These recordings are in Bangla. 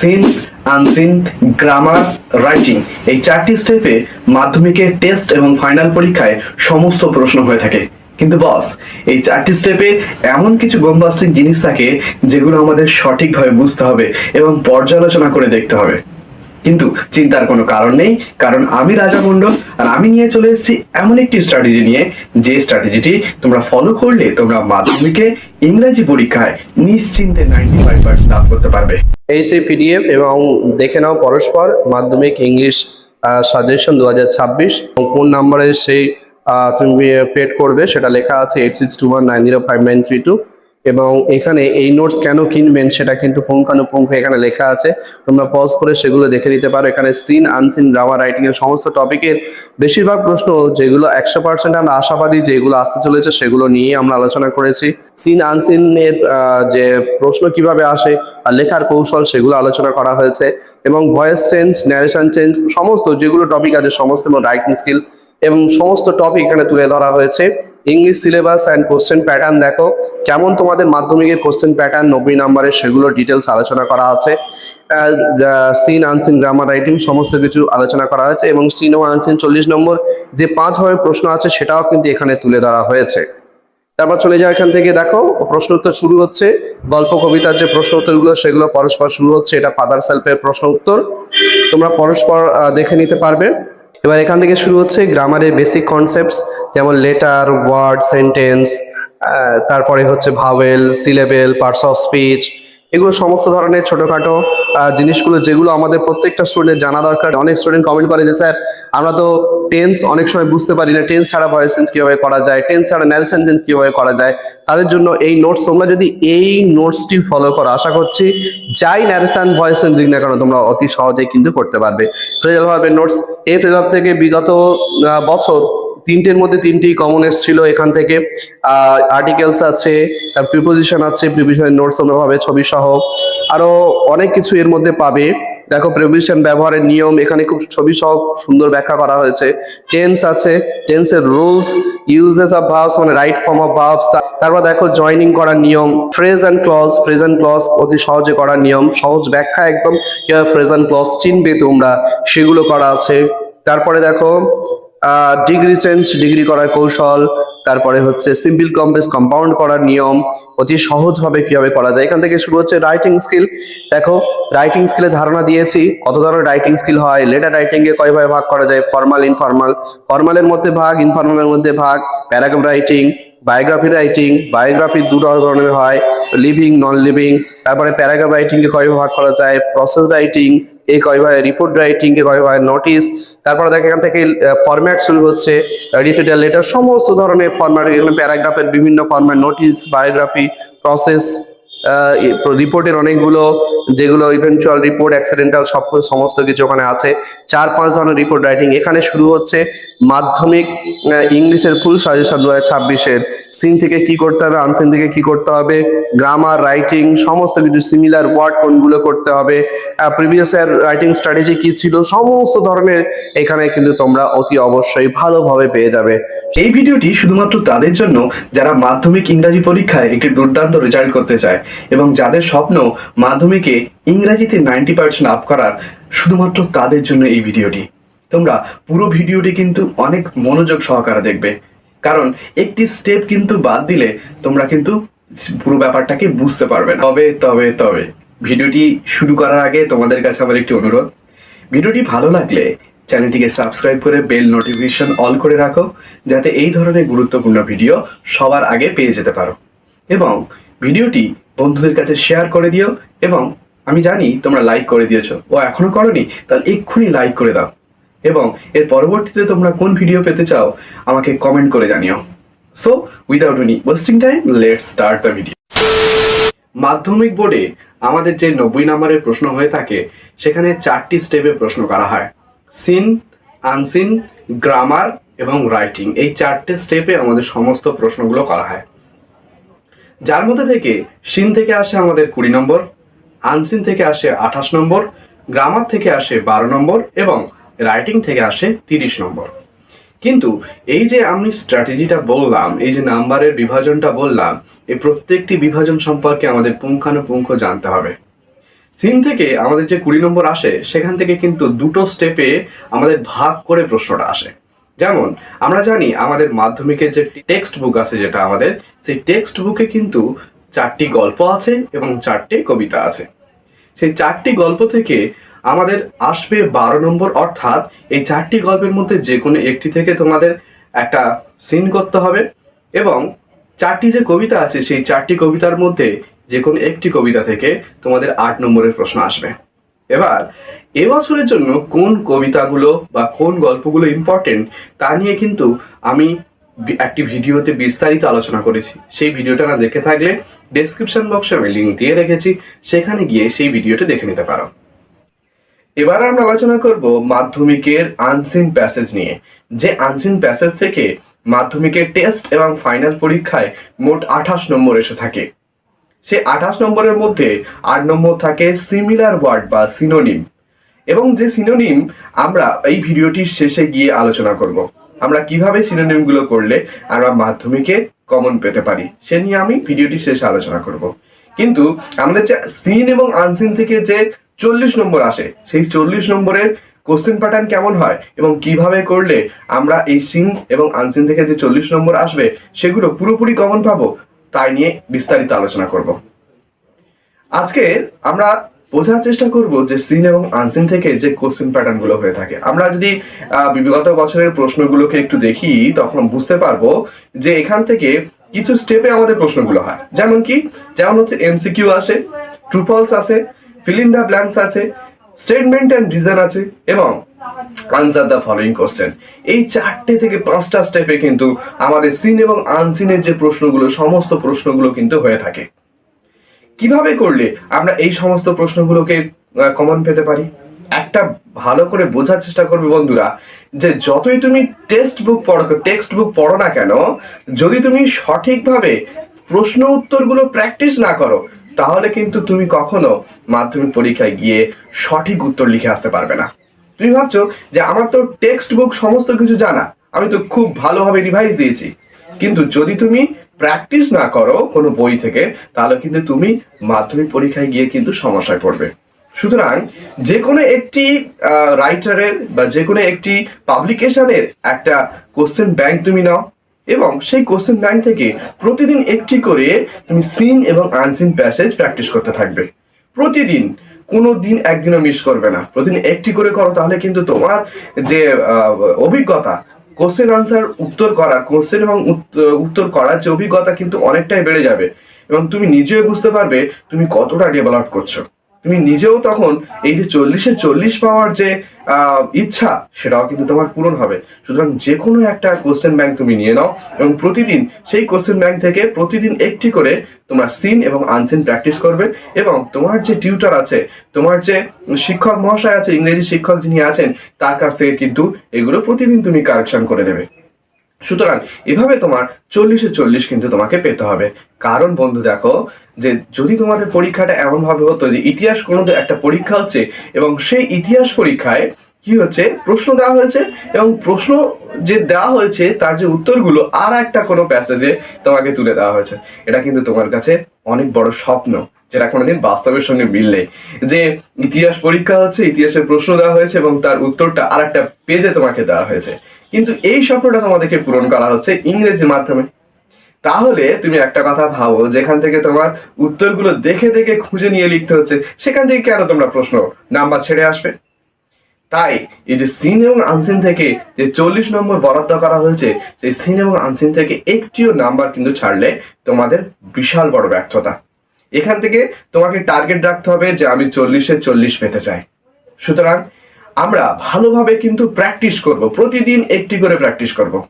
সিন, আনসিন, গ্রামার, রাইটিং এই চারটি স্টেপে মাধ্যমিকের টেস্ট এবং ফাইনাল পরীক্ষায় সমস্ত প্রশ্ন হয়ে থাকে। কিন্তু বস এই চারটি স্টেপে এমন কিছু বোমবাস্টিক জিনিস থাকে যেগুলো আমাদের সঠিকভাবে বুঝতে হবে এবং পর্যালোচনা করে দেখতে হবে। কিন্তু চিন্তার কোনো কারণ নেই, কারণ আমি রাজা মণ্ডল আর আমি নিয়ে চলে এসেছি এমন একটি স্ট্র্যাটেজি নিয়ে। যে স্ট্র্যাটেজিটি তোমরা ফলো করলে তোমরা মাধ্যমিকে ইংরেজি পরীক্ষায় নিশ্চিন্তে নাইনটি ফাইভ পার্সেন্ট লাভ করতে পারবে। এই সেই পিডিএফ এবং দেখে নাও পরস্পর, মাধ্যমিক ইংলিশ সাজেশন দু হাজার ছাব্বিশ। কোন নাম্বারে সেই তুমি পেড করবে সেটা লেখা আছে eight six two one nine zero five nine three two এবং এখানে এই নোটস কেন কিনবেন সেটা কিন্তু পুঙ্খানুপুঙ্খ এখানে লেখা আছে। তোমরা পজ করে সেগুলো দেখে নিতে পারো। এখানে সিন আনসিন গ্রামার রাইটিং এর সমস্ত টপিকের বেশিরভাগ প্রশ্ন যেগুলো একশো পার্সেন্ট আমরা আশাবাদী যেগুলো আসতে চলেছে সেগুলো নিয়ে আমরা আলোচনা করেছি। সিন আনসিন এর যে প্রশ্ন কীভাবে আসে আর লেখার কৌশল সেগুলো আলোচনা করা হয়েছে এবং ভয়েস চেঞ্জ ন্যারেশন চেঞ্জ সমস্ত যেগুলো টপিক আছে সমস্ত রাইটিং স্কিল এবং সমস্ত টপিক এখানে তুলে ধরা হয়েছে। English syllabus and question pattern দেখো। কেমন তোমাদের মাধ্যমিকের কোশ্চেন প্যাটার্ন নব্বই নম্বরের সেগুলো ডিটেলস আলোচনা করা আছে। সিন আনসিন গ্রামার রাইটিং সমস্ত কিছু আলোচনা করা হয়েছে এবং সিন ও আনসিন চল্লিশ নম্বর যে পাঁচ ভাবে প্রশ্ন আছে সেটাও কিন্তু এখানে তুলে ধরা হয়েছে। তারপর চলে যাও এখান থেকে, দেখো প্রশ্ন উত্তর শুরু হচ্ছে। গল্প, কবিতার যে প্রশ্ন উত্তরগুলো, সেগুলো পরস্পর শুরু হচ্ছে। এটা ফাদার সেলফের প্রশ্ন উত্তর। তোমরা পরস্পর দেখে নিতে পারবে। এবার এখান থেকে শুরু হচ্ছে গ্রামারের বেসিক কনসেপ্টস যেমন লেটার ওয়ার্ড সেন্টেন্স তারপরে হচ্ছে vowel syllable parts of speech এগুলো সমস্ত ধরনের ছোটখাটো জিনিসগুলো যেগুলো আমাদের প্রত্যেকটা স্টুডেন্ট জানা দরকার। অনেক স্টুডেন্ট কমেন্ট করে যে, স্যার, আমরা তো টেন্স অনেক সময় বুঝতে পারি না টেন্স ছাড়া ভয়েস সেন্স কীভাবে করা যায় টেন্স ছাড়া ন্যাল সেন্টেন্স কীভাবে করা যায়? তাদের জন্য এই নোটস তোমরা যদি এই নোটসটি ফলো করো, আশা করছি যাই ন্যারেশন ভয়েস সেন্স দিক না কেন, তোমরা অতি সহজেই কিন্তু করতে পারবে। ফ্রেজাল ভাবে নোটস এই ফ্রেজাল থেকে বিগত বছর তিনটের মধ্যে তিনটি কমন এসেছিল এখান থেকে। আর্টিকেলস আছে তার প্রিপোজিশন আছে প্রিপোজিশন নোটস তোমরা পাবে, ছবি সহ। আরও অনেক কিছু এর মধ্যে পাবে। দেখো প্রিপোজিশন ব্যবহারের নিয়ম, এখানে খুব ছবি সহ সুন্দর ব্যাখ্যা করা হয়েছে। টেন্স আছে টেন্সের রুলস ইউজেস অফ ভার্বস মানে রাইট ফর্ম অফ ভার্বস তারপর দেখো জয়নিং করার নিয়ম phrase and clause phrase and clause অতি সহজে করার নিয়ম, সহজ ব্যাখ্যা একদম। কীভাবে ফ্রেজ অ্যান্ড ক্লজ চিনবে তোমরা, সেগুলো করা আছে। তারপরে দেখো ডিগ্রি চেঞ্জ ডিগ্রি করার কৌশল, তারপরে হচ্ছে সিম্পল কমপ্লেক্স কম্পাউন্ড করার নিয়ম, অতি সহজভাবে কীভাবে করা যায়। এখান থেকে শুরু হচ্ছে রাইটিং স্কিল দেখো রাইটিং স্কিলের ধারণা দিয়েছি। কত ধরনের রাইটিং স্কিল হয়? লেটার রাইটিং এ কয়ভাবে ভাগ করা যায়? ফর্মাল ইনফর্মাল ফর্মালের মধ্যে ভাগ ইনফর্মালের মধ্যে ভাগ। Paragraph writing biography writing biography দু ধরনের হয়। লিভিং নন লিভিং তারপরে প্যারাগ্রাফ রাইটিং এ কয়ভাবে ভাগ করা যায়? প্রসেস রাইটিং এই কয় ভাই রিপোর্ট রাইটিং এ কয় ভাই নোটিস তারপরে দেখো এখান থেকে ফরম্যাট শুরু হচ্ছে রিটেডাল লেটার সমস্ত ধরনের ফরম্যাট এখানে প্যারাগ্রাফের বিভিন্ন ফরম্যাট নোটিস বায়োগ্রাফি প্রসেস রিপোর্টের অনেকগুলো যেগুলো ইভেন্চুয়াল রিপোর্ট অ্যাক্সিডেন্টাল সব সমস্ত কিছু ওখানে আছে। চার, পাঁচ ধরনের রিপোর্ট রাইটিং এখানে শুরু হচ্ছে মাধ্যমিক ইংলিশের ফুল সাজেশন দু হাজার ছাব্বিশের। সিন থেকে কি করতে হবে আনসিন থেকে কি করতে হবে গ্রামার রাইটিং সমস্ত কিছু সিমিলার ওয়ার্ড কোনগুলো করতে হবে প্রিভিয়াস এর রাইটিং স্ট্র্যাটেজি কি ছিল, সমস্ত ধরনের এখানে কিন্তু তোমরা অতি অবশ্যই ভালোভাবে পেয়ে যাবে। এই ভিডিওটি শুধুমাত্র তাদের জন্য, যারা মাধ্যমিক ইংরাজি পরীক্ষায় একটি দুর্দান্ত রেজাল্ট করতে চায়। এবং যাদের স্বপ্ন মাধ্যমিকে ইংরাজিতে নাইনটি পার্সেন্ট আপ করার, শুধুমাত্র তাদের জন্য এই ভিডিওটি। তোমরা পুরো ভিডিওটি কিন্তু অনেক মনোযোগ সহকারে দেখবে। কারণ একটি স্টেপ কিন্তু বাদ দিলে তোমরা কিন্তু পুরো ব্যাপারটাকে বুঝতে পারবে না। তবে তবে তবে, ভিডিওটি শুরু করার আগে তোমাদের কাছে আমার একটি অনুরোধ। ভিডিওটি ভালো লাগলে চ্যানেলটিকে সাবস্ক্রাইব করে বেল নোটিফিকেশন অল করে রাখো, যাতে এই ধরনের গুরুত্বপূর্ণ ভিডিও সবার আগে পেয়ে যেতে পারো। এবং ভিডিওটি বন্ধুদের কাছে শেয়ার করে দিও এবং আমি জানি তোমরা লাইক করে দিয়েছ। ও এখনও করনি, তাহলে এক্ষুনি লাইক করে দাও। এবং এর পরবর্তীতে তোমরা কোন ভিডিও পেতে চাও, আমাকে কমেন্ট করে জানিও। So without any wasting time let's start the video মাধ্যমিক বোর্ডে আমাদের যে নব্বই নম্বরের প্রশ্ন হয়ে থাকে, সেখানে চারটি স্টেপে প্রশ্ন করা হয়। সিন আনসিন গ্রামার এবং রাইটিং এই চারটে স্টেপে আমাদের সমস্ত প্রশ্নগুলো করা হয়। যার মধ্যে থেকে সিন থেকে আসে আমাদের কুড়ি নম্বর, আনসিন থেকে আসে আঠাশ নম্বর, গ্রামার থেকে আসে বারো নম্বর এবং রাইটিং থেকে আসে তিরিশ নম্বর। কিন্তু এই যে আমি স্ট্র্যাটেজিটা বললাম, এই যে নাম্বারের বিভাজনটা বললাম, এই প্রত্যেকটি বিভাজন সম্পর্কে আমাদের পুঙ্খানুপুঙ্খ জানতে হবে। সিন থেকে আমাদের যে কুড়ি নম্বর আসে, সেখান থেকে কিন্তু দুটো স্টেপে আমাদের ভাগ করে প্রশ্নটা আসে। যেমন, আমরা জানি আমাদের মাধ্যমিকের যে টেক্সট বুক আছে যেটা আমাদের, সেই টেক্সট বুকে কিন্তু চারটি গল্প আছে এবং চারটে কবিতা আছে। সেই চারটি গল্প থেকে আমাদের আসবে বারো নম্বর, অর্থাৎ এই চারটি গল্পের মধ্যে যে কোনো একটি থেকে তোমাদের একটা সিন করতে হবে এবং চারটি যে কবিতা আছে, সেই চারটি কবিতার মধ্যে যে কোনো একটি কবিতা থেকে তোমাদের আট নম্বরের প্রশ্ন আসবে। এবার এবছরের জন্য কোন কবিতাগুলো বা কোন গল্পগুলো ইম্পর্টেন্ট তা নিয়ে কিন্তু আমি একটি ভিডিওতে বিস্তারিত আলোচনা করেছি। সেই ভিডিওটা না দেখে থাকলে ডেসক্রিপশন বক্সে আমি লিঙ্ক দিয়ে রেখেছি। সেখানে গিয়ে সেই ভিডিওটি দেখে নিতে পারো। এবার আমরা আলোচনা করব মাধ্যমিকের আনসিন প্যাসেজ নিয়ে। যে আনসিন প্যাসেজ থেকে মাধ্যমিকের টেস্ট এবং ফাইনাল পরীক্ষায় মোট আঠাশ নম্বর এসে থাকে। সে আঠাশ নম্বরের মধ্যে আট নম্বর থাকে সিমিলার ওয়ার্ড বা সিনোনিম এবং যে সিনোনিম আমরা এই ভিডিওটির শেষে গিয়ে আলোচনা করব, আমরা কীভাবে সিনোনিমগুলো করলে আমরা মাধ্যমিকে কমন পেতে পারি, সে নিয়ে আমি ভিডিওটি শেষে আলোচনা করব। কিন্তু আমাদের যে সিন এবং আনসিন থেকে যে চল্লিশ নম্বর আসে, সেই চল্লিশ নম্বরের কোশ্চেন প্যাটার্ন কেমন হয় এবং কীভাবে করলে আমরা এই সিন এবং আনসিন থেকে যে চল্লিশ নম্বর আসবে, সেগুলো পুরোপুরি কমন পাবো, তাই নিয়ে বিস্তারিত আলোচনা করব। আজকে আমরা বোঝার চেষ্টা করব যে সিন এবং আনসিন থেকে যে কোশ্চেন প্যাটার্নগুলো হয়ে থাকে। আমরা যদি বিগত বছরের প্রশ্নগুলোকে একটু দেখি, তখন বুঝতে পারব যে এখান থেকে কিছু স্টেপে আমাদের প্রশ্নগুলো হয়। যেমন কি, যেমন হচ্ছে এমসিকিউ আসে ট্রুপলস আছে ফিল দ্য ব্ল্যাঙ্কস আছে স্টেটমেন্ট অ্যান্ড রিজন আছে, এবং আনসার দ্য ফলোইং কোশ্চেন এই চারটে থেকে পাঁচটা স্টেপে কিন্তু আমাদের সিন এবং আনসিনের যে প্রশ্নগুলো, সমস্ত প্রশ্নগুলো কিন্তু হয়ে থাকে। কীভাবে করলে আমরা এই সমস্ত প্রশ্নগুলোকে কমন পেতে পারি? একটা ভালো করে বোঝার চেষ্টা করবে বন্ধুরা যে যতই তুমি টেক্সট বুক পড়ো টেক্সট বুক পড়ো না কেন, যদি তুমি সঠিকভাবে প্রশ্ন উত্তরগুলো প্র্যাকটিস না করো, তাহলে কিন্তু তুমি কখনো মাধ্যমিক পরীক্ষায় গিয়ে সঠিক উত্তর লিখে আসতে পারবে না। তুমি ভাবছ যে আমার তো টেক্সট বুক সমস্ত কিছু জানা, আমি তো খুব ভালোভাবে রিভাইজ দিয়েছি। কিন্তু যদি তুমি প্র্যাকটিস না করো কোনো বই থেকে, তাহলে কিন্তু তুমি মাধ্যমিক পরীক্ষায় গিয়ে কিন্তু সমস্যায় পড়বে। সুতরাং যে কোনো একটি রাইটারের বা যে কোনো একটি পাবলিকেশনের একটা কোশ্চেন ব্যাংক তুমি নাও এবং সেই কোশ্চেন ব্যাংক থেকে প্রতিদিন একটি করে তুমি সিন এবং আনসিন প্যাসেজ প্র্যাকটিস করতে থাকবে। প্রতিদিন, কোনো দিন একদিনও মিস করবে না। প্রতিদিন একটি করে করো, তাহলে কিন্তু তোমার যে অভিজ্ঞতা কোশ্চেন আনসার উত্তর করার কোশ্চেন এবং উত্তর করার যে অভিজ্ঞতা কিন্তু অনেকটাই বেড়ে যাবে। এবং তুমি নিজেও বুঝতে পারবে তুমি কতটা ডেভেলপ করছ। তুমি নিজেও তখন এই যে চল্লিশে চল্লিশ পাওয়ার যে ইচ্ছা, সেটাও কিন্তু তোমার পূরণ হবে। সুতরাং যে কোনো একটা কোশ্চেন ব্যাংক তুমি নিয়ে নাও এবং প্রতিদিন সেই কোশ্চেন ব্যাংক থেকে প্রতিদিন একটি করে তোমার সিন এবং আনসিন প্র্যাকটিস করবে এবং তোমার যে টিউটার আছে, তোমার যে শিক্ষক মহাশয় আছে, ইংরেজি শিক্ষক যিনি আছেন, তার কাছ থেকে কিন্তু এগুলো প্রতিদিন তুমি কারেকশন করে নেবে। সুতরাং এভাবে তোমার চল্লিশে চল্লিশ কিন্তু তোমাকে পেতে হবে। কারণ বন্ধু দেখো, যে যদি তোমাদের পরীক্ষাটা এমন ভাবে হতো যে ইতিহাস কোনো একটা পরীক্ষা হচ্ছে এবং সেই ইতিহাস পরীক্ষায় কি হচ্ছে? প্রশ্ন দেওয়া হয়েছে এবং প্রশ্ন যে দেওয়া হয়েছে তার যে উত্তরগুলো আর একটা কোনো প্যাসেজে তোমাকে তুলে দেওয়া হয়েছে। এটা কিন্তু তোমার কাছে অনেক বড় স্বপ্ন। যেটা কোনোদিন বাস্তবের সঙ্গে মিল নেই। যে ইতিহাস পরীক্ষা হচ্ছে, ইতিহাসের প্রশ্ন দেওয়া হয়েছে এবং তার উত্তরটা আর একটা পেজে তোমাকে দেওয়া হয়েছে। কিন্তু এই স্বপ্নটা তোমাদেরকে পূরণ করা হচ্ছে ইংরেজির মাধ্যমে। তাহলে তুমি একটা কথা ভাবো, যেখান থেকে তোমার উত্তরগুলো দেখে দেখে খুঁজে নিয়ে লিখতে হচ্ছে, সেখান থেকে কেন তোমরা প্রশ্ন নাম্বার ছেড়ে আসবে? তাই এই যে সিন এবং আনসিন থেকে যে চল্লিশ নম্বর বরাদ্দ করা হয়েছে, সেই সিন এবং আনসিন থেকে একটিও নাম্বার কিন্তু ছাড়লে তোমাদের বিশাল বড় ব্যর্থতা। এখান থেকে তোমাকে টার্গেট রাখতে হবে যে আমি চল্লিশে চল্লিশ পেতে চাই। সুতরাং আমরা ভালোভাবে কিন্তু প্র্যাকটিস করব, প্রতিদিন একটি করে প্র্যাকটিস করব।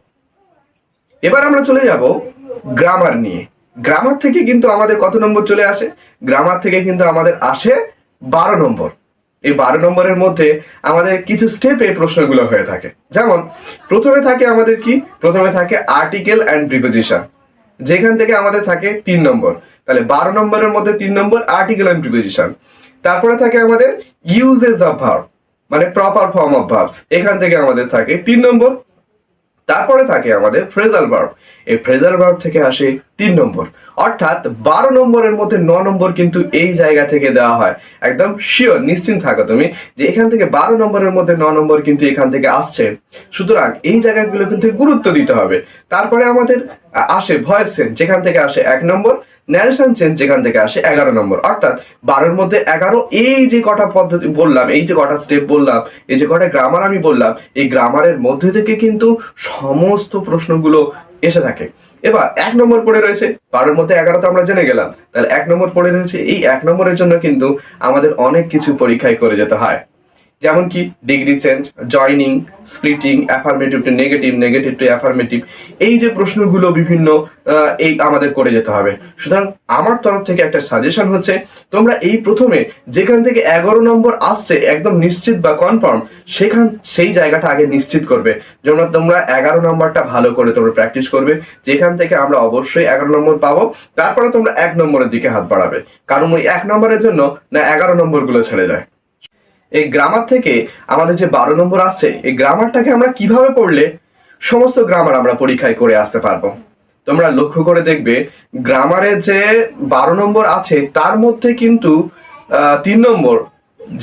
এবার আমরা চলে যাব গ্রামার নিয়ে। গ্রামার থেকে কিন্তু আমাদের কত নম্বর চলে আসে? গ্রামার থেকে কিন্তু আমাদের আসে বারো নম্বর। এই বারো নম্বরের মধ্যে আমাদের কিছু স্টেপে প্রশ্নগুলো হয়ে থাকে। যেমন, প্রথমে থাকে আমাদের কি? প্রথমে থাকে আর্টিকেল অ্যান্ড প্রিপোজিশন যেখান থেকে আমাদের থাকে তিন নম্বর। তাহলে বারো নম্বরের মধ্যে তিন নম্বর আর্টিকেল অ্যান্ড প্রিপোজিশন তারপরে থাকে আমাদের ইউজেস অফ ভার্ব মানে প্রপার ফর্ম অফ ভার্বস এখান থেকে আমাদের থাকে তিন নম্বর তারপরে থাকে আমাদের ফ্রেজাল ভার্ব। এই ফ্রেজাল ভার্ব থেকে আসে তিন নম্বর। অর্থাৎ বারো নম্বরের মধ্যে ন নম্বর কিন্তু এই জায়গা থেকে দেওয়া হয়। একদম শিওর নিশ্চিন্ত থাকো তুমি যে এখান থেকে বারো নম্বরের মধ্যে ন নম্বর কিন্তু এখান থেকে আসছে। সুতরাং এই জায়গাগুলো কিন্তু গুরুত্ব দিতে হবে। তারপরে আমাদের আসে ভয়েস সেন্ট, যেখান থেকে আসে এক নম্বর। ন্যারেশন চেঞ্জ যেখান থেকে আসে এগারো নম্বর। অর্থাৎ বারোর মধ্যে এগারো, এই যে কটা পদ্ধতি বললাম, এই যে কটা স্টেপ বললাম, এই যে কটা গ্রামার আমি বললাম, এই গ্রামারের মধ্যে থেকে কিন্তু সমস্ত প্রশ্নগুলো এসে থাকে। এবার এক নম্বর পড়ে রয়েছে, বারোর মধ্যে এগারো তো আমরা জেনে গেলাম। তাহলে এক নম্বর পড়ে রয়েছে, এই এক নম্বরের জন্য কিন্তু আমাদের অনেক কিছু পরীক্ষায় করে যেতে হয়। যেমন কি degree change joining splitting affirmative to negative negative to affirmative এই যে প্রশ্নগুলো বিভিন্ন এই আমাদের করে যেতে হবে। সুতরাং আমার তরফ থেকে একটা সাজেশন হচ্ছে, তোমরা এই প্রথমে যেখান থেকে এগারো নম্বর আসছে, একদম নিশ্চিত বা কনফার্ম সেখান, সেই জায়গাটা আগে নিশ্চিত করবে। যেমন তোমরা এগারো নম্বরটা ভালো করে তোমরা প্র্যাকটিস করবে, যেখান থেকে আমরা অবশ্যই এগারো নম্বর পাবো, তারপরে তোমরা এক নম্বরের দিকে হাত বাড়াবে। কারণ ওই এক নম্বরের জন্য না এগারো নম্বরগুলো ছেড়ে যায়। এই গ্রামার থেকে আমাদের যে বারো নম্বর আসছে এই গ্রামারটাকে আমরা কীভাবে পড়লে সমস্ত গ্রামার আমরা পরীক্ষায় করে আসতে পারব? তোমরা লক্ষ্য করে দেখবে গ্রামারে যে বারো নম্বর আছে, তার মধ্যে কিন্তু তিন নম্বর,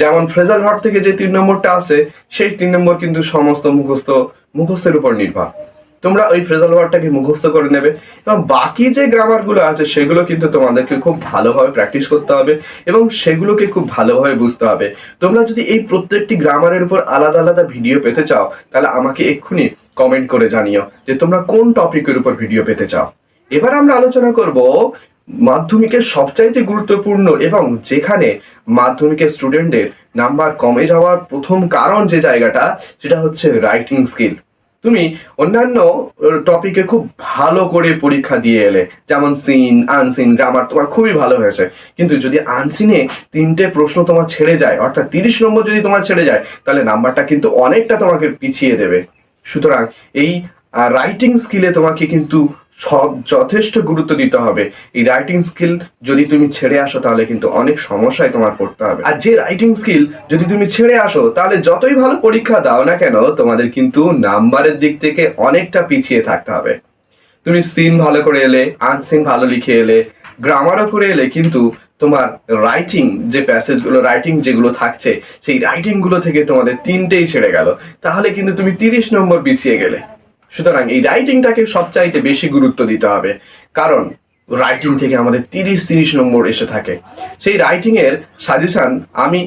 যেমন ফ্রেজাল ভার্ব থেকে যে তিন নম্বরটা আছে, সেই তিন নম্বর কিন্তু সমস্ত মুখস্থ, মুখস্থের উপর নির্ভর। তোমরা ওই ফ্রেজাল ওয়ার্ডটাকে মুখস্থ করে নেবে? এবং বাকি যে গ্রামারগুলো আছে, সেগুলো কিন্তু তোমাদেরকে খুব ভালোভাবে প্র্যাকটিস করতে হবে এবং সেগুলোকে খুব ভালোভাবে বুঝতে হবে। তোমরা যদি এই প্রত্যেকটি গ্রামারের উপর আলাদা আলাদা ভিডিও পেতে চাও, তাহলে আমাকে এক্ষুনি কমেন্ট করে জানিও যে তোমরা কোন টপিকের উপর ভিডিও পেতে চাও। এবার আমরা আলোচনা করব মাধ্যমিকের সবচাইতে গুরুত্বপূর্ণ এবং যেখানে মাধ্যমিকের স্টুডেন্টদের নাম্বার কমে যাওয়ার প্রথম কারণ যে জায়গাটা, সেটা হচ্ছে রাইটিং স্কিল তুমি অন্যান্য টপিকে খুব ভালো করে পরীক্ষা দিয়ে এলে। যেমন সিন আনসিন গ্রামার তোমার খুবই ভালো হয়েছে। কিন্তু যদি আনসিনে তিনটে প্রশ্ন তোমার ছেড়ে যায়, অর্থাৎ তিরিশ নম্বর যদি তোমার ছেড়ে যায়, তাহলে নাম্বারটা কিন্তু অনেকটা তোমাকে পিছিয়ে দেবে। সুতরাং এই রাইটিং স্কিলে তোমাকে কিন্তু যথেষ্ট গুরুত্ব দিতে হবে। এই রাইটিং স্কিল যদি তুমি ছেড়ে আসো, তাহলে কিন্তু অনেক সমস্যায় তোমার পড়তে হবে। আর যে রাইটিং স্কিল যদি তুমি ছেড়ে আসো, তাহলে যতই ভালো পরীক্ষা দাও না কেন, তোমাদের কিন্তু নাম্বারের দিক থেকে অনেকটা পিছিয়ে থাকতে হবে। তুমি সিন ভালো করে এলে আনসিন ভালো লিখে এলে গ্রামারও করে এলে কিন্তু তোমার রাইটিং যে প্যাসেজগুলো রাইটিং যেগুলো থাকছে, সেই রাইটিংগুলো থেকে তোমাদের তিনটেই ছেড়ে গেল। তাহলে কিন্তু তুমি তিরিশ নম্বর পিছিয়ে গেলে। সুতরাং এই রাইটিংটাকে সবচাইতে বেশি গুরুত্ব দিতে হবে। কারণ রাইটিং থেকে আমাদের তিরিশ তিরিশ নম্বর এসে থাকে। সেই রাইটিং এর সাজেশন আমি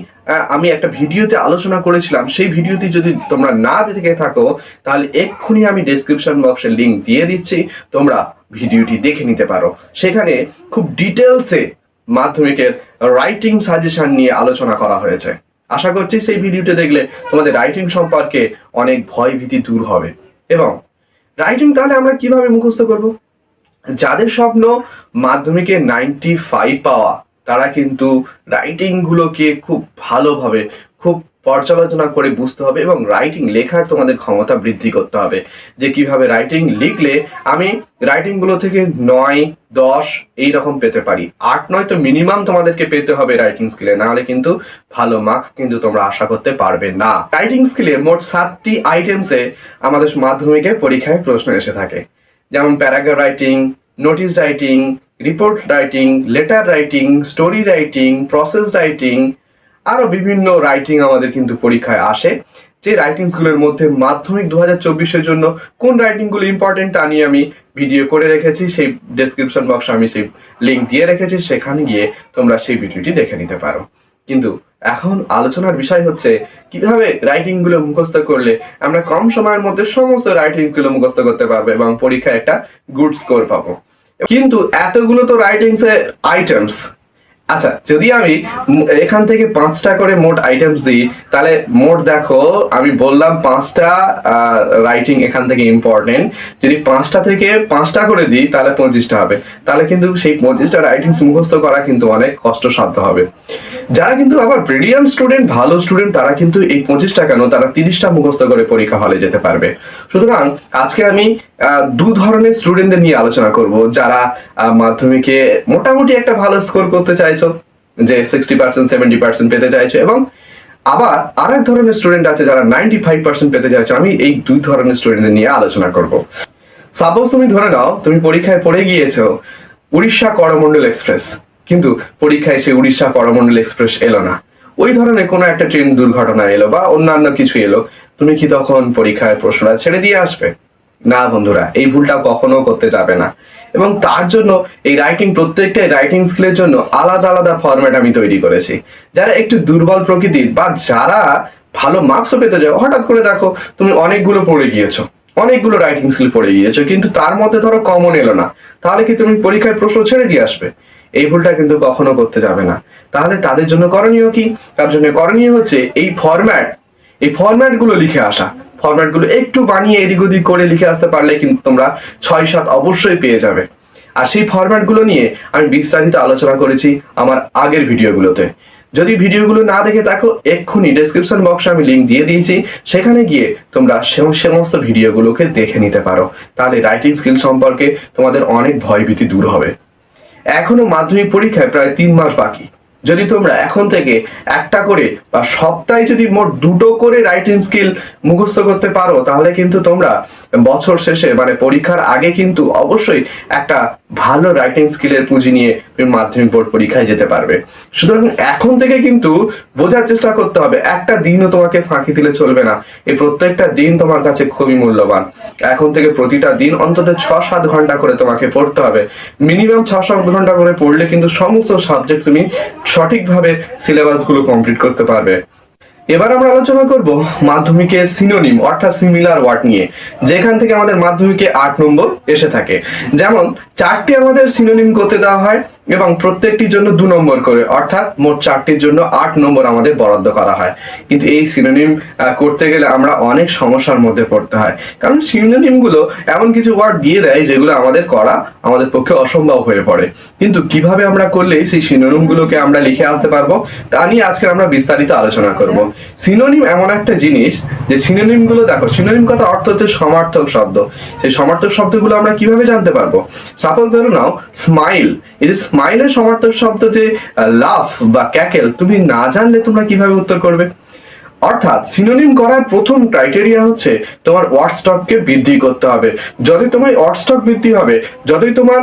আমি একটা ভিডিওতে আলোচনা করেছিলাম। সেই ভিডিওতে যদি তোমরা না দেখে থাকো, তাহলে এক্ষুনি আমি ডেসক্রিপশন বক্সে লিঙ্ক দিয়ে দিচ্ছি। তোমরা ভিডিওটি দেখে নিতে পারো। সেখানে খুব ডিটেলসে মাধ্যমিকের রাইটিং সাজেশন নিয়ে আলোচনা করা হয়েছে। আশা করছি সেই ভিডিওটি দেখলে তোমাদের রাইটিং সম্পর্কে অনেক ভয় ভীতি দূর হবে। এবং রাইটিং তাহলে আমরা কীভাবে মুখস্থ করব? যাদের স্বপ্ন মাধ্যমিকে নাইনটি ফাইভ পাওয়া, তারা কিন্তু রাইটিংগুলোকে খুব ভালোভাবে, খুব পর্যালোচনা করে বুঝতে হবে এবং রাইটিং লেখার তোমাদের ক্ষমতা বৃদ্ধি করতে হবে। যে কীভাবে রাইটিং লিখলে আমি রাইটিংগুলো থেকে নয়, দশ এই রকম পেতে পারি। আট নয় তো মিনিমাম তোমাদেরকে পেতে হবে রাইটিং স্কিলে না হলে কিন্তু ভালো মার্কস কিন্তু তোমরা আশা করতে পারবে না। রাইটিং স্কিলে মোট সাতটি আইটেমসে আমাদের মাধ্যমিকের পরীক্ষায় প্রশ্ন এসে থাকে। যেমন paragraph writing notice writing report writing letter writing story writing process writing আরও বিভিন্ন রাইটিং আমাদের কিন্তু পরীক্ষায় আসে। যে রাইটিংসগুলোর মধ্যে মাধ্যমিক দু হাজার চব্বিশের জন্য কোন রাইটিংগুলো ইম্পর্টেন্ট তা নিয়ে আমি ভিডিও করে রেখেছি, সেই ডেসক্রিপশন বক্সে আমি সেই লিঙ্ক দিয়ে রেখেছি, সেখানে গিয়ে তোমরা সেই ভিডিওটি দেখে নিতে পারো। কিন্তু এখন আলোচনার বিষয় হচ্ছে, কীভাবে রাইটিংগুলো মুখস্থ করলে আমরা কম সময়ের মধ্যে সমস্ত রাইটিংগুলো মুখস্থ করতে পারব এবং পরীক্ষায় একটা গুড স্কোর পাবো। কিন্তু এতগুলো তো রাইটিংস এর আইটেমস আচ্ছা যদি আমি এখান থেকে পাঁচটা করে মোট আইটেমস দিই, তাহলে মোট দেখো, আমি বললাম পাঁচটা রাইটিং এখান থেকে ইম্পর্টেন্ট যদি পাঁচটা থেকে পাঁচটা করে দিই, তাহলে পঁচিশটা হবে। তাহলে কিন্তু সেই পঁচিশটা রাইটিংস মুখস্থ করা কিন্তু অনেক কষ্টসাধ্য হবে। যারা কিন্তু আবার ব্রিলিয়ান্ট স্টুডেন্ট ভালো স্টুডেন্ট তারা কিন্তু এই পঁচিশটা কেন? তারা তিরিশটা মুখস্থ করে পরীক্ষা হলে যেতে পারবে। সুতরাং আজকে আমি দু ধরনের স্টুডেন্টদের নিয়ে আলোচনা করব, যারা মাধ্যমিকে মোটামুটি একটা ভালো স্কোর করতে চাইছো যে সিক্সটি পার্সেন্ট সেভেন্টি পার্সেন্ট পেতে চাইছো এবং আবার আর এক ধরনের স্টুডেন্ট আছে যারা নাইনটি ফাইভ পার্সেন্ট পেতে যাচ্ছে আমি এই দুই ধরনের স্টুডেন্টদের নিয়ে আলোচনা করব। সাপোজ তুমি ধরে নাও, তুমি পরীক্ষায় পড়ে গিয়েছো উড়িষ্যা করমন্ডল এক্সপ্রেস। কিন্তু পরীক্ষায় সে উড়িষ্যা করমণ্ডল এক্সপ্রেস এলো না। ওই ধরনের কোনো একটা ট্রেন দুর্ঘটনা এলো বা অন্যান্য কিছু এলো। তুমি কি তখন পরীক্ষায় প্রশ্নটা ছেড়ে দিয়ে আসবে? না বন্ধুরা, এই ভুলটা কখনো করতে যাবে না। এবং তার জন্য এই রাইটিং প্রত্যেকটা রাইটিং স্কিলের জন্য আলাদা আলাদা ফরম্যাট আমি তৈরি করেছি। যারা একটু দুর্বল প্রকৃতির বা যারা ভালো মার্কসও পেতে যাও হঠাৎ করে দেখো তুমি অনেকগুলো পড়ে গিয়েছো, অনেকগুলো রাইটিং স্কিল পড়ে গিয়েছো, কিন্তু তার মধ্যে ধরো কমন এলো না। তাহলে কি তুমি পরীক্ষায় প্রশ্ন ছেড়ে দিয়ে আসবে? এই ভুলটা কিন্তু কখনো করতে যাবে না। তাহলে তাদের জন্য করণীয় কি? তার জন্য করণীয় হচ্ছে এই ফরম্যাট এই ফরম্যাটগুলো লিখে আসা। ফরম্যাটগুলো একটু বানিয়ে এদিক ওদিক করে লিখে আসতে পারলে কিন্তু তোমরা ছয় সাত অবশ্যই পেয়ে যাবে। আর সেই ফরম্যাটগুলো নিয়ে আমি বিস্তারিত আলোচনা করেছি আমার আগের ভিডিওগুলোতে যদি ভিডিওগুলো না দেখে থাকো, এক্ষুনি ডেসক্রিপশন বক্সে আমি লিংক দিয়ে দিয়েছি। সেখানে গিয়ে তোমরা সমস্ত ভিডিওগুলোকে দেখে নিতে পারো। তাহলে রাইটিং স্কিল সম্পর্কে তোমাদের অনেক ভয়ভীতি দূর হবে। এখনও মাধ্যমিক পরীক্ষায় প্রায় তিন মাস বাকি। যদি তোমরা এখন থেকে একটা করে বা সপ্তাহে যদি মোট দুটো করে রাইটিং স্কিল মুখস্থ করতে পারো, তাহলে কিন্তু তোমরা বছর শেষে মানে পরীক্ষার আগে কিন্তু অবশ্যই একটা ভালো রাইটিং স্কিলের পুঁজি নিয়ে মাধ্যমিক বোর্ড পরীক্ষায় যেতে পারবে। সুতরাং এখন থেকে কিন্তু বোঝার চেষ্টা করতে হবে, একটা দিনও তোমাকে ফাঁকি দিলে চলবে না। এই প্রত্যেকটা দিন তোমার কাছে খুবই মূল্যবান। এখন থেকে প্রতিটা দিন অন্তত ছ সাত ঘণ্টা করে তোমাকে পড়তে হবে। মিনিমাম ছ সাত ঘণ্টা করে পড়লে কিন্তু সমস্ত সাবজেক্ট তুমি সঠিকভাবে সিলেবাসগুলো কমপ্লিট করতে পারবে। এবার আমরা আলোচনা করব মাধ্যমিকের সিনোনিম অর্থাৎ সিমিলার ওয়ার্ড নিয়ে। যেখান থেকে আমাদের মাধ্যমিকে আট নম্বর এসে থাকে। যেমন, চারটি আমাদের সিনোনিম করতে দেওয়া হয়। এবং প্রত্যেকটির জন্য দু নম্বর করে, অর্থাৎ মোট চারটির জন্য আট নম্বর আমাদের বরাদ্দ করা হয়। কিন্তু এই সিনোনিম করতে গেলে আমরা অনেক সমস্যার মধ্যে পড়তে হয়। কারণ সিনোনিমগুলো এমন কিছু ওয়ার্ড দিয়ে দেয় যেগুলো আমাদের করা, আমাদের পক্ষে অসম্ভব হয়ে পড়ে। কিন্তু কীভাবে আমরা করলে সেই সিনোনিম গুলোকে আমরা লিখে আসতে পারব, তা নিয়ে আজকে আমরা বিস্তারিত আলোচনা করব। সিনোনিম এমন একটা জিনিস, যে সিনোনিমগুলো দেখো সিনোনিম কথা অর্থ হচ্ছে সমার্থক শব্দ। সেই সমার্থক শব্দগুলো আমরা কীভাবে জানতে পারব? সাপোজ ধরো নাও স্মাইল এই যে স্মাইলের সমার্থক শব্দ যে লাভ বা ক্যাকেল, তুমি না জানলে তোমরা কীভাবে উত্তর করবে? অর্থাৎ সিনোনিম করার প্রথম ক্রাইটেরিয়া হচ্ছে তোমার ওয়ার্ড স্টককে বৃদ্ধি করতে হবে। যতই তোমার ওয়ার্ড স্টক বৃদ্ধি হবে যতই তোমার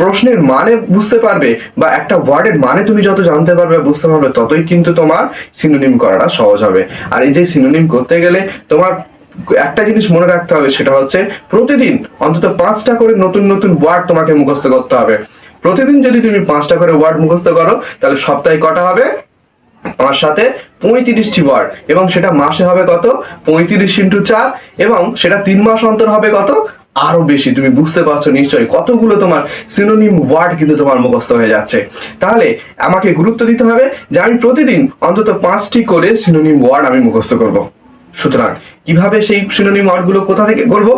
প্রশ্নের মানে বুঝতে পারবে বা একটা ওয়ার্ডের মানে তুমি যত জানতে পারবে বুঝতে পারবে, ততই কিন্তু তোমার সিনোনিম করাটা সহজ হবে। আর এই যে সিনোনিম করতে গেলে তোমার একটা জিনিস মনে রাখতে হবে, সেটা হচ্ছে প্রতিদিন অন্তত পাঁচটা করে নতুন নতুন ওয়ার্ড তোমাকে মুখস্থ করতে হবে। প্রতিদিন যদি তুমি পাঁচটা করে ওয়ার্ড মুখস্থ করো, তাহলে সপ্তাহে কটা হবে? পাঁচ সাথে পঁয়ত্রিশটি ওয়ার্ড। এবং সেটা মাসে হবে কত? পঁয়ত্রিশ ইন্টু চার। এবং সেটা তিন মাস অন্তর হবে কত? আরও বেশি। তুমি বুঝতে পারছ নিশ্চয়ই কতগুলো তোমার সিনোনিম ওয়ার্ড কিন্তু তোমার মুখস্থ হয়ে যাচ্ছে। তাহলে আমাকে গুরুত্ব দিতে হবে যে আমি প্রতিদিন অন্তত পাঁচটি করে সিনোনিম ওয়ার্ড আমি মুখস্থ করব। সুতরাং কীভাবে সেই সিনোনিম ওয়ার্ডগুলো কোথা থেকে করব?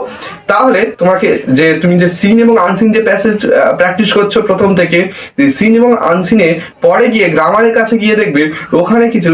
তাহলে তোমাকে যে তুমি যে সিন এবং আনসিন যে প্যাসেজ প্র্যাকটিস করছ প্রথম থেকে সিন এবং আনসিনে পরে গিয়ে গ্রামারের কাছে গিয়ে দেখবে ওখানে কিছু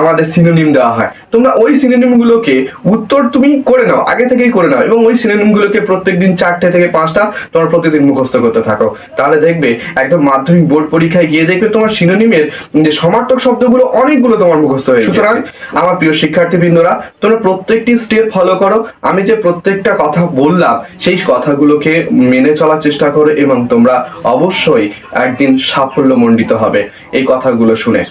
আমাদের সিনোনিম দেওয়া হয়। তোমরা ওই সিনোনিম গুলোকে উত্তর তুমি করে নাও আগে থেকেই করে নাও এবং ওই সিনোনিম গুলোকে প্রত্যেকদিন চারটে থেকে পাঁচটা তোমার প্রতিদিন মুখস্থ করতে থাকো। তাহলে দেখবে একদম মাধ্যমিক বোর্ড পরীক্ষায় গিয়ে দেখবে তোমার সিনোনিমের যে সমার্থক শব্দগুলো অনেকগুলো তোমার মুখস্থ হয়ে সুতরাং আমার প্রিয় শিক্ষার্থীবৃন্দরা তোমরা প্রত্যেকটি স্টেপ ফলো করো। আমি যে প্রত্যেকটা কথা বললাম, সেই কথাগুলোকে মেনে চলার চেষ্টা করো এবং তোমরা অবশ্যই একদিন সাফল্য সাফল্যমণ্ডিত হবে। এই কথাগুলো শুনে।